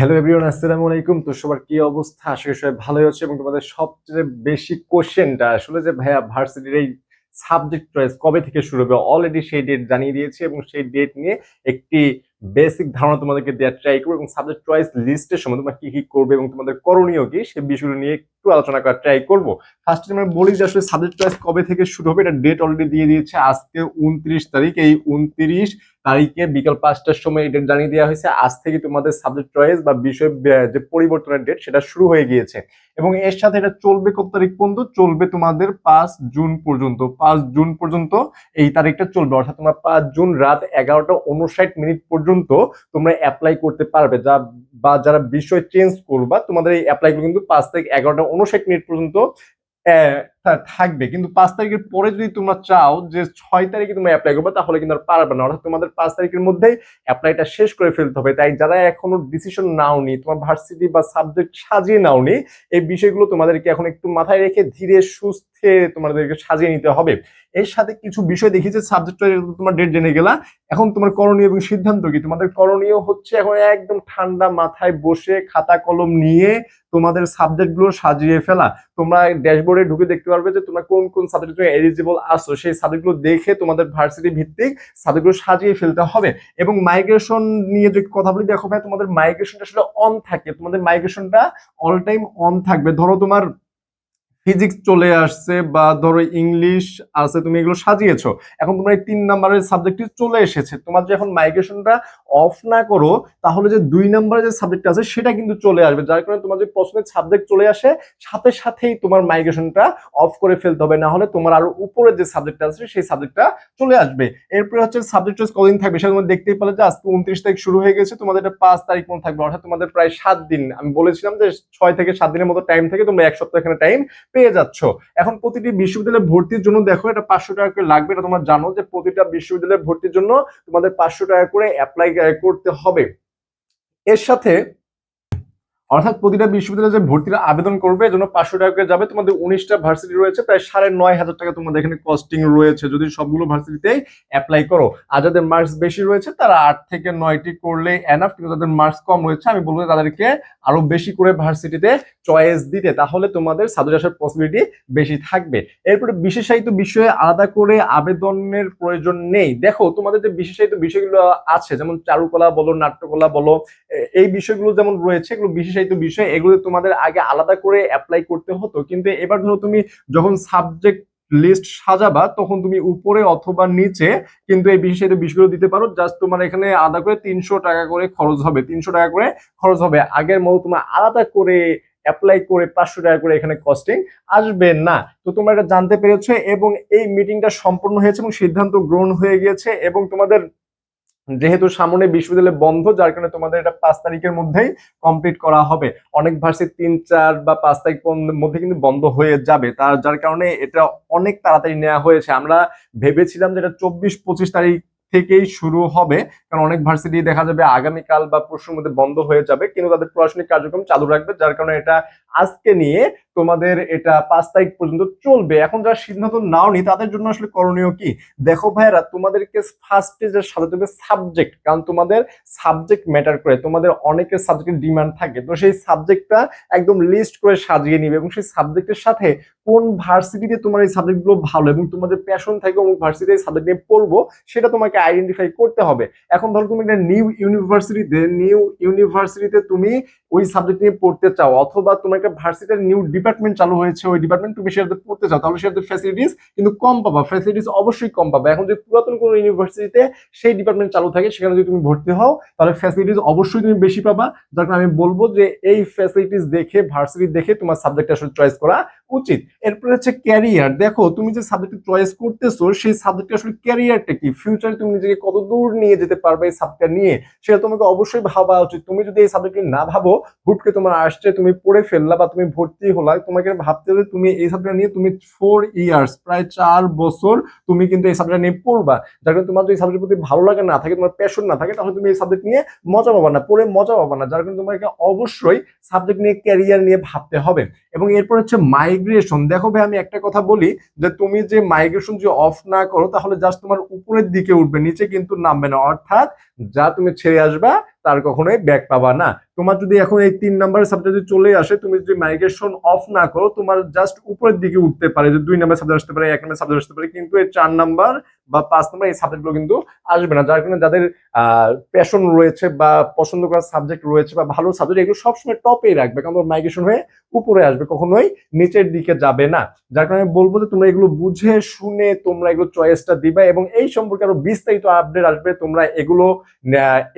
Hello everyone আসসালামু আলাইকুম। তো সবার কি অবস্থা? করি সবাই ভালোই হচ্ছে এবং তোমাদের সবচেয়ে বেশি কোশ্চেনটা আসলে যে ভাইয়া ভার্সিটির এই সাবজেক্ট চয়েস কবে থেকে শুরু হবে? অলরেডি সেই ডেট জানিয়ে দিয়েছে এবং সেই ডেট নিয়ে একটি বেসিক ধারণা তোমাদেরকে দেওয়ার ট্রাই করব এবং সাবজেক্ট চয়েস লিস্টের সময় তোমরা কি কি করবে এবং তোমাদের করণীয় কি সেই বিষয়গুলো নিয়ে একটু আলোচনা করার ট্রাই করব। ফার্স্টে আমরা বলি যে আসলে সাবজেক্ট চয়েস কবে থেকে শুরু হবে, এটা ডেট অলরেডি দিয়ে দিয়েছে আজকে উনত্রিশ তারিখ। এই উনত্রিশ তারিখে বিকাল পাঁচটার সময় এই ডেট জানিয়ে দেওয়া হয়েছে। আজ থেকে তোমাদের সাবজেক্ট চয়েস বা বিষয় যে পরিবর্তনের ডেট সেটা শুরু হয়ে গিয়েছে। এবং এর সাথে এটা চলবে কত তারিখ পর্যন্ত? চলবে তোমাদের পাঁচ জুন পর্যন্ত। পাঁচ জুন পর্যন্ত এই তারিখটা চলবে। অর্থাৎ তোমরা পাঁচ জুন রাত এগারোটা উনষাট মিনিট পর্যন্ত তোমরা অ্যাপ্লাই করতে পারবে। যা, বা যারা বিষয় চেঞ্জ করবা, তোমাদের এই অ্যাপ্লাইগুলো কিন্তু পাঁচ থেকে এগারোটা উনষাট মিনিট পর্যন্ত থাকবে। কিন্তু পাঁচ তারিখের পরে যদি তোমরা চাও যে ছয় তারিখে তোমরা অ্যাপ্লাই করবে, তাহলে কিন্তু আর পারবে না। অর্থাৎ তোমাদের পাঁচ তারিখের মধ্যেই অ্যাপ্লাইটা শেষ করে ফেলতে হবে। তাই যারা এখনও ডিসিশন নাওনি, তোমার ভার্সিটি বা সাবজেক্ট সাজিয়ে নাওনি, এই বিষয়গুলো তোমাদেরকে এখন একটু মাথায় রেখে ধীরে সুস্থে তোমাদেরকে সাজিয়ে নিতে হবে। এর সাথে কিছু বিষয় দেখি যে সাবজেক্ট তোমার ডেট জেনে গেলা, এখন তোমার করণীয় এবং সিদ্ধান্ত কি? তোমাদের করণীয় হচ্ছে এখন একদম ঠান্ডা মাথায় বসে খাতা কলম নিয়ে তোমাদের সাবজেক্টগুলো সাজিয়ে ফেলা। তোমরা ড্যাশবোর্ডে ঢুকে দেখতে পারবে যে তোমরা কোন কোন সাবজেক্ট এলিজিবল আসো সেই সাবজেক্টগুলো দেখে তোমাদের ভার্সিটি ভিত্তিক সাবজেক্টগুলো সাজিয়ে ফেলতে হবে। এবং মাইগ্রেশন নিয়ে যদি কথা বলি, দেখো ভাই, তোমাদের মাইগ্রেশনটা আসলে অন থাকে। তোমাদের মাইগ্রেশনটা অল টাইম অন থাকবে। ধরো তোমার ফিজিক্স চলে আসছে বা ধরো ইংলিশ আছে, তুমি এগুলো সাজিয়েছো। এখন তোমার এই তিন নাম্বারের সাবজেক্টটি চলে এসেছে। তোমার যে এখন মাইগ্রেশনটা অফ না করো, তাহলে যে দুই নাম্বারের যে সাবজেক্ট আছে, সেটা কিন্তু চলে আসবে। যার কারণে তোমার যে পছন্দের সাবজেক্ট চলে আসে, সাথে সাথেই তোমার মাইগ্রেশনটা অফ করে ফেলতে হবে। না হলে তোমার আরও উপরে যে সাবজেক্টটা আছে, সেই সাবজেক্টটা চলে আসবে। এরপরে হচ্ছে সাবজেক্ট চয়েস কদিন থাকবে, সেটা তোমরা দেখতেই পেলে যে আজকে উনত্রিশ তারিখ শুরু হয়ে গেছে। তোমাদের এটা পাঁচ তারিখ পর্যন্ত থাকবে। অর্থাৎ তোমাদের প্রায় সাত দিন। আমি বলেছিলাম যে ছয় থেকে সাত দিনের মতো টাইম থেকে তোমরা এক সপ্তাহ এখানে টাইম পেয়ে যাচ্ছ। এখন প্রতিটি বিশ্ববিদ্যালয়ে ভর্তির জন্য দেখো, এটা পাঁচশো টাকা করে লাগবে। এটা তোমরা জানো যে প্রতিটা বিশ্ববিদ্যালয়ে ভর্তির জন্য তোমাদের পাঁচশো টাকা করে অ্যাপ্লাই করতে হবে। এর সাথে অর্থাৎ প্রতিটা বিশ্ববিদ্যালয়ে যে ভর্তির আবেদন করবে, এজন্য পাঁচশো টাকা যাবে। তোমাদের উনিশটা ভার্সিটি রয়েছে, প্রায় সাড়ে নয় হাজার টাকা তোমাদের এখানে কস্টিং রয়েছে। যদি সবগুলো ভার্সিটিতেই অ্যাপ্লাই করো, আর যাদের মার্কস বেশি রয়েছে, তারা আট থেকে নয়টি করলে এনাফ কিন্তু যাদের মার্কস কম রয়েছে, আমি বলব তাদেরকে আরও বেশি করে ভার্সিটিতে চয়েস দিতে, তাহলে তোমাদের সাবজেক্ট আসার পসিবিলিটি বেশি থাকবে। এরপরে বিশেষায়িত বিষয়ে আলাদা করে আবেদনের প্রয়োজন নেই। দেখো, তোমাদের যে বিশেষায়িত বিষয়গুলো আছে, যেমন চারুকলা বলো, নাট্যকলা বলো এই বিষয়গুলো যেমন রয়েছে, এগুলো বিশেষায়িত বিষয়, এগুলো তোমাদের আগে আলাদা করে অ্যাপ্লাই করতে হতো। কিন্তু এবার ধরো তুমি যখন সাবজেক্ট লিস্ট সাজাবা, তখন তুমি উপরে অথবা নিচে কিন্তু এই বিশেষায়িত বিষয়গুলো দিতে পারো। জাস্ট তোমার এখানে আলাদা করে তিনশো টাকা করে খরচ হবে, তিনশো টাকা করে খরচ হবে। আগের মতো তোমার আলাদা করে অ্যাপ্লাই করে পাঁচশো টাকা করে এখানে কস্টিং আসবে না। তো তোমরা এটা জানতে পেরেছ এবং এই মিটিংটা সম্পূর্ণ হয়েছে এবং সিদ্ধান্ত গ্রহণ হয়ে গিয়েছে এবং তোমাদের যেহেতু সামনে বিশ্ববিদ্যালয় বন্ধ, যার কারণে তোমাদের এটা পাঁচ তারিখের মধ্যেই কমপ্লিট করা হবে। অনেক ভার্সিটি তিন, চার বা পাঁচ তারিখ মধ্যে কিন্তু বন্ধ হয়ে যাবে। তার, যার কারণে এটা অনেক তাড়াতাড়ি নেওয়া হয়েছে। আমরা ভেবেছিলাম যে এটা চব্বিশ, পঁচিশ তারিখ থেকেই শুরু হবে, কারণ অনেক ভার্সিটি দেখা যাবে আগামীকাল বা পরশুর মধ্যে বন্ধ হয়ে যাবে, কিন্তু তাদের প্রশাসনিক কার্যক্রম চালু রাখবে, যার কারণে এটা আজকে নিয়ে তোমাদের এটা পাঁচ তারিখ পর্যন্ত চলবে। এখন যারা সিদ্ধান্ত নাওনি, তাদের জন্য আসলে করণীয় কি? দেখো ভাইরা তোমাদেরকে ফার্স্টে যে সাজাতে হবে সাবজেক্ট কারণ তোমাদের সাবজেক্ট ম্যাটার করে, তোমাদের অনেকের সাবজেক্টের ডিমান্ড থাকে। তো সেই সাবজেক্টটা একদম লিস্ট করে সাজিয়ে নিবে এবং সেই সাবজেক্টের সাথে কোন ভার্সিটিতে তোমার এই সাবজেক্টগুলো ভালো এবং তোমাদের প্যাশন থাকে অমুক ভার্সিটিতে এই সাবজেক্ট নিয়ে পড়ব, সেটা তোমাকে আইডেন্টিফাই করতে হবে। এখন ধরো তুমি একটা নিউ ইউনিভার্সিটিতে নিউ ইউনিভার্সিটিতে তুমি ওই সাবজেক্ট নিয়ে পড়তে চাও, অথবা তোমার একটা ভার্সিটির নিউ ডিপার্টমেন্ট চালু হয়েছে, ওই ডিপার্টমেন্ট তুমি সেটাতে পড়তে চাও, তাহলে সেটাতে ফ্যাসিলিটিস কিন্তু কম পাবা ফ্যাসিলিটিস অবশ্যই কম পাবা। এখন যদি পুরাতন কোনো ইউনিভার্সিটিতে সেই ডিপার্টমেন্ট চালু থাকে, সেখানে যদি তুমি ভর্তি হও, তাহলে ফ্যাসিলিটিস অবশ্যই তুমি বেশি পাবা। যার কারণে আমি বলব যে এই ফ্যাসিলিটিস দেখে ভার্সিটি দেখে তোমার সাবজেক্ট আসলে চয়েস করা উচিত। এরপরে হচ্ছে ক্যারিয়ার দেখো, তুমি যে সাবজেক্ট চয়েস করতেছো, সেই সাবজেক্ট আসলে ক্যারিয়ারটা কি? ফিউচারে তুমি নিজেকে কত দূর নিয়ে যেতে পারবে এই সাবজেক্ট নিয়ে? সেটা তোমাকে অবশ্যই ভাবা উচিত। তুমি যদি এই সাবজেক্ট না ভাবো হুটকে তোমার আসছে তুমি পড়ে ফেললা বা তুমি ভর্তি হলা তোমাকে ভাবতে হবে তুমি এই সাবজেক্ট নিয়ে তুমি ফোর ইয়ার্স প্রায় চার বছর তুমি কিন্তু এই সাবজেক্ট নিয়ে পড়বা। যার কারণে তোমার যদি সাবজেক্ট প্রতি ভালো লাগে না থাকে, তোমার প্যাশন না থাকে, তাহলে তুমি এই সাবজেক্ট নিয়ে মজা পাবা না, পড়ে মজা পাবা না। যার কারণে তোমাকে অবশ্যই সাবজেক্ট নিয়ে ক্যারিয়ার নিয়ে ভাবতে হবে। এবং এরপর হচ্ছে মাইগ্রেশন দেখো ভাই, আমি একটা কথা বলি যে তুমি যে মাইগ্রেশন যে অফ না করো, তাহলে জাস্ট তোমার উপরের দিকে উঠবে, নিচে কিন্তু নামবে না। অর্থাৎ যা তুমি ছেড়ে আসবা তার কখনোই ব্যাক পাবা না। তোমার যদি এখন এই তিন নাম্বার সাবজেক্ট চলে আসে, তুমি যদি মাইগ্রেশন অফ না করো, তোমার জাস্ট উপরের দিকে উঠতে পারে, যে দুই নাম্বার সাবজেক্ট আসতে পারে, এক নাম্বার সাবজেক্ট আসতে পারে, কিন্তু এই চার নাম্বার বা পাঁচ নাম্বার এই সাবজেক্টগুলো কিন্তু আসবে না। যার কারণে যাদের প্যাশন রয়েছে বা পছন্দ করার সাবজেক্ট রয়েছে বা ভালো সাবজেক্ট এগুলো সবসময় টপেই রাখবে। কারণ মাইগ্রেশন হয়ে উপরে আসবে, কখনোই নিচের দিকে যাবে না। যার কারণে বলব যে তোমরা এগুলো বুঝে, শুনে তোমরা এগুলো চয়েসটা দিবা এবং এই সম্পর্কে আরও বিস্তারিত আপডেট আসবে। তোমরা এগুলো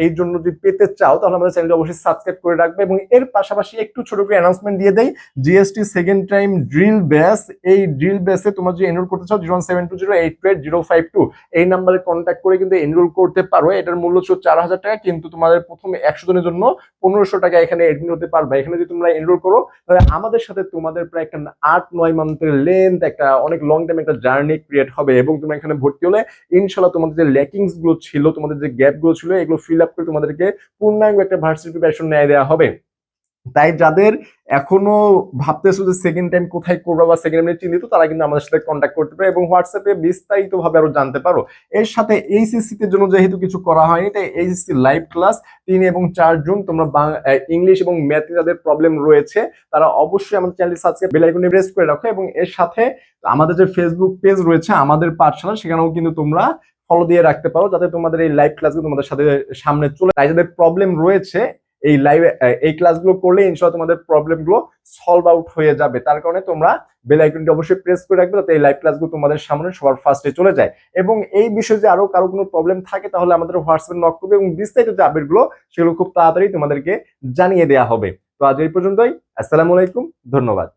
এই জন্য যদি পেতে চাও, তাহলে আমাদের চ্যানেলটি অবশ্যই সাবস্ক্রাইব করে রাখবে এবং এর পাশাপাশি একটু ছোট করে অ্যানাউন্সমেন্ট দিয়ে দেয় জিএসটি সেকেন্ড টাইম ড্রিল ব্যাস এই ড্রিল ব্যাসে তোমরা যদি এনরোল করতে চাও zero seven two zero eight two eight zero five two এই নাম্বারে কন্ট্যাক্ট করে কিন্তু এনরোল করতে পারো। এটার মূল্য ছিল চার হাজার টাকা, কিন্তু তোমাদের প্রথমে একশো জনের জন্য পনেরোশো টাকা এখানে এডমিট হতে পারবে। এখানে যদি তোমরা এনরোল করো, তাহলে আমাদের সাথে তোমাদের প্রায় একটা আট, নয় মান্থের লেন্থ একটা অনেক লং টাইম একটা জার্নি ক্রিয়েট হবে এবং তোমরা এখানে ভর্তি হলে ইনশাল্লাহ তোমাদের যে ল্যাকিংসগুলো ছিল, তোমাদের যে গ্যাপগুলো ছিল, এগুলো ফিল আপ করে তোমাদেরকে পূর্ণাঙ্গ একটা ভার্সিটি প্রিপারেশন নিয়ে দেওয়া হবে। তাই যাদের এখনও ভাবতেছো যে সেকেন্ড টাইম কোথায় করব বা সেকেন্ড টাইম চিন্তিত তারা কিন্তু আমাদের সাথে কন্ট্যাক্ট করতে পারে এবং হোয়াটসঅ্যাপে বিস্তারিত ভাবে আরও জানতে পারো। এর সাথে এইচএসসি তে জন্য যেহেতু কিছু করা হয়নি, তাই এইচএসসি লাইভ ক্লাস তিন এবং চার জুন তোমরা ইংলিশ এবং ম্যাথে যাদের প্রবলেম রয়েছে, তারা অবশ্যই আমাদের চ্যানেলটি সাবস্ক্রাইব বেল আইকনে প্রেস করে রাখো এবং এর সাথে আমাদের যে ফেসবুক পেজ রয়েছে, আমাদের পাঠশালা, সেখানেও কিন্তু তোমরা ফলো দিয়ে রাখতে পারো, যাতে তোমাদের এই লাইভ ক্লাসগুলো তোমাদের সাথে সামনে চলে তাই যাদের প্রবলেম রয়েছে এই লাইভে এই ক্লাসগুলো করলে ইনশাল্লাহ তোমাদের প্রবলেমগুলো সলভ আউট হয়ে যাবে। তার কারণে তোমরা বেল আইকনটি অবশ্যই প্রেস করে রাখবে যাতে এই লাইভ ক্লাসগুলো তোমাদের সামনে সবার ফার্স্টে চলে যায়। এবং এই বিষয়ে যে আরও কারও কোনো প্রবলেম থাকে, তাহলে আমাদের হোয়াটসঅ্যাপে নক করবে এবং বিস্তারিত যে আপডেটগুলো সেগুলো খুব তাড়াতাড়ি তোমাদেরকে জানিয়ে দেওয়া হবে। তো আজ এই পর্যন্তই। আসসালামু আলাইকুম, ধন্যবাদ।